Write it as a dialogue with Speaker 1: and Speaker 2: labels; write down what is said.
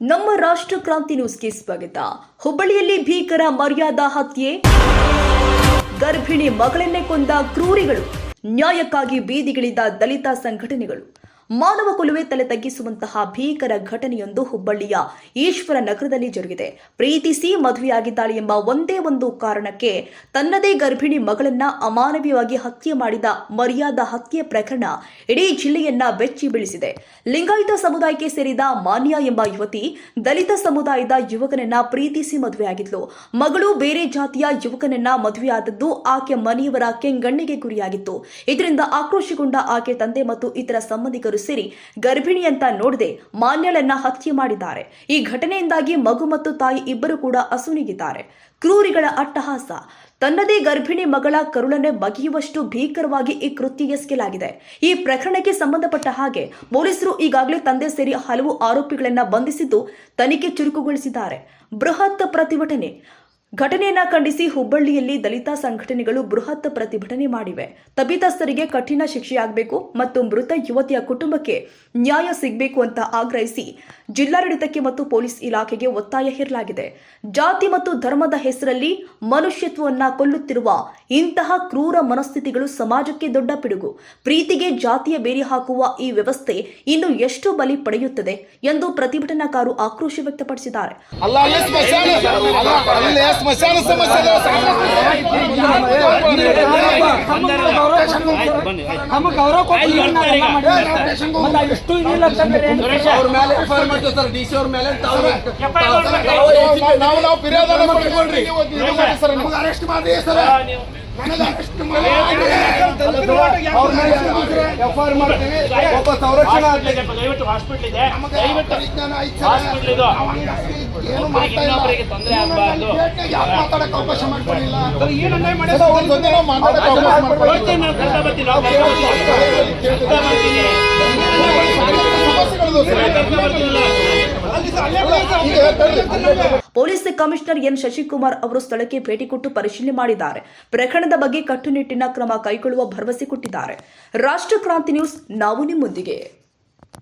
Speaker 1: ನಮ್ಮ ರಾಷ್ಟ್ರ ಕ್ರಾಂತಿ ನ್ಯೂಸ್ಗೆ ಸ್ವಾಗತ. ಹುಬ್ಬಳ್ಳಿಯಲ್ಲಿ ಭೀಕರ ಮರ್ಯಾದಾ ಹತ್ಯೆ. ಗರ್ಭಿಣಿ ಮಗಳನ್ನೇ ಕೊಂದ ಕ್ರೂರಿಗಳು. ನ್ಯಾಯಕ್ಕಾಗಿ ಬೀದಿಗಿಳಿದ ದಲಿತ ಸಂಘಟನೆಗಳು. ಮಾನವ ಕುಲುವೆ ತಲೆ ತಗ್ಗಿಸುವಂತಹ ಭೀಕರ ಘಟನೆಯೊಂದು ಹುಬ್ಬಳ್ಳಿಯ ಈಶ್ವರ ನಗರದಲ್ಲಿ ಜರುಗಿದೆ. ಪ್ರೀತಿಸಿ ಮದುವೆಯಾಗಿದ್ದಾಳೆ ಎಂಬ ಒಂದೇ ಒಂದು ಕಾರಣಕ್ಕೆ ತನ್ನದೇ ಗರ್ಭಿಣಿ ಮಗಳನ್ನ ಅಮಾನವೀಯವಾಗಿ ಹತ್ಯೆ ಮಾಡಿದ ಮರ್ಯಾದ ಹತ್ಯೆ ಪ್ರಕರಣ ಇಡೀ ಜಿಲ್ಲೆಯನ್ನ ಬೆಚ್ಚಿ ಬೀಳಿಸಿದೆ. ಲಿಂಗಾಯತ ಸಮುದಾಯಕ್ಕೆ ಸೇರಿದ ಮಾನ್ಯ ಎಂಬ ಯುವತಿ ದಲಿತ ಸಮುದಾಯದ ಯುವಕನನ್ನ ಪ್ರೀತಿಸಿ ಮದುವೆಯಾಗಿದ್ಲು. ಮಗಳು ಬೇರೆ ಜಾತಿಯ ಯುವಕನನ್ನ ಮದುವೆಯಾದದ್ದು ಆಕೆ ಮನೆಯವರ ಕೆಂಗಣ್ಣಿಗೆ ಗುರಿಯಾಗಿತ್ತು. ಇದರಿಂದ ಆಕ್ರೋಶಗೊಂಡ ಆಕೆ ತಂದೆ ಮತ್ತು ಇತರ ಸಂಬಂಧಿಕರು ಸೇರಿ ಗರ್ಭಿಣಿ ಅಂತ ನೋಡದೆ ಮಾನ್ಯಳನ್ನ ಹತ್ಯೆ ಮಾಡಿದ್ದಾರೆ. ಈ ಘಟನೆಯಿಂದಾಗಿ ಮಗು ಮತ್ತು ತಾಯಿ ಇಬ್ಬರು ಕೂಡ ಅಸುನಿಗಿದ್ದಾರೆ. ಕ್ರೂರಿಗಳ ಅಟ್ಟಹಾಸ. ತನ್ನದೇ ಗರ್ಭಿಣಿ ಮಗಳ ಕರುಳನ್ನೇ ಬಗೆಯುವಷ್ಟು ಭೀಕರವಾಗಿ ಈ ಕೃತ್ಯ ಎಸಗಲಾಗಿದೆ. ಈ ಪ್ರಕರಣಕ್ಕೆ ಸಂಬಂಧಪಟ್ಟ ಹಾಗೆ ಪೊಲೀಸರು ಈಗಾಗಲೇ ತಂದೆ ಸೇರಿ ಹಲವು ಆರೋಪಿಗಳನ್ನ ಬಂಧಿಸಿದ್ದು ತನಿಖೆ ಚುರುಕುಗೊಳಿಸಿದ್ದಾರೆ. ಬೃಹತ್ ಪ್ರತಿಭಟನೆ. ಘಟನೆಯನ್ನ ಖಂಡಿಸಿ ಹುಬ್ಬಳ್ಳಿಯಲ್ಲಿ ದಲಿತ ಸಂಘಟನೆಗಳು ಬೃಹತ್ ಪ್ರತಿಭಟನೆ ಮಾಡಿವೆ. ತಪ್ಪಿತಸ್ಥರಿಗೆ ಕಠಿಣ ಶಿಕ್ಷೆಯಾಗಬೇಕು ಮತ್ತು ಮೃತ ಯುವತಿಯ ಕುಟುಂಬಕ್ಕೆ ನ್ಯಾಯ ಸಿಗಬೇಕು ಅಂತ ಆಗ್ರಹಿಸಿ ಜಿಲ್ಲಾಡಳಿತಕ್ಕೆ ಮತ್ತು ಪೊಲೀಸ್ ಇಲಾಖೆಗೆ ಒತ್ತಾಯ ಹೇರಲಾಗಿದೆ. ಜಾತಿ ಮತ್ತು ಧರ್ಮದ ಹೆಸರಲ್ಲಿ ಮನುಷ್ಯತ್ವವನ್ನ ಕೊಲ್ಲುತ್ತಿರುವ ಇಂತಹ ಕ್ರೂರ ಮನಸ್ಥಿತಿಗಳು ಸಮಾಜಕ್ಕೆ ದೊಡ್ಡ ಪಿಡುಗು. ಪ್ರೀತಿಗೆ ಜಾತಿಯ ಬೇರಿ ಹಾಕುವ ಈ ವ್ಯವಸ್ಥೆ ಇನ್ನು ಎಷ್ಟು ಬಲಿ ಪಡೆಯುತ್ತದೆ ಎಂದು ಪ್ರತಿಭಟನಾಕಾರರು ಆಕ್ರೋಶ ವ್ಯಕ್ತಪಡಿಸಿದ್ದಾರೆ.
Speaker 2: ಗೌರವ ಕೊಟ್ಟು
Speaker 3: ಮಾಡ್ತೀವಿ ಸರ್ ಡಿ ಸಿ ಅವ್ರ ಮೇಲೆ ನಾವು ನಾವು ಫಿರ್ಯಾದನ್ನ ಮಾಡ್ಕೊಳ್ರಿ ಸರ್ ನಮಗೆ ಅರೆಸ್ಟ್ ಮಾಡಿ ಸರ್. ಮಾಡ್ತೀವಿ. ಒಬ್ಬ ಸಂರಕ್ಷಣಾ ಏನು ಮಾಡ್ತಾ ಇಲ್ಲ. ಮಾತಾಡಕ್ಕೆ ಅವಕಾಶ ಮಾಡ್ಕೊಂಡಿಲ್ಲ. ಮಾತಾಡಕ್ಕೆ ಅವಕಾಶ ಮಾಡ್ಕೊಂಡಿಲ್ಲ.
Speaker 1: ಪೊಲೀಸ್ ಕಮಿಷನರ್ ಎನ್ ಶಶಿಕುಮಾರ್ ಅವರು ಸ್ಥಳಕ್ಕೆ ಭೇಟಿ ಕೊಟ್ಟು ಪರಿಶೀಲನೆ ಮಾಡಿದ್ದಾರೆ. ಪ್ರಕರಣದ ಬಗ್ಗೆ ಕಟ್ಟುನಿಟ್ಟಿನ ಕ್ರಮ ಕೈಗೊಳ್ಳುವ ಭರವಸೆ ಕೊಟ್ಟಿದ್ದಾರೆ. ರಾಷ್ಟ್ರ ಕ್ರಾಂತಿ ನ್ಯೂಸ್ ನಾವು ನಿಮ್ಮೊಂದಿಗೆ.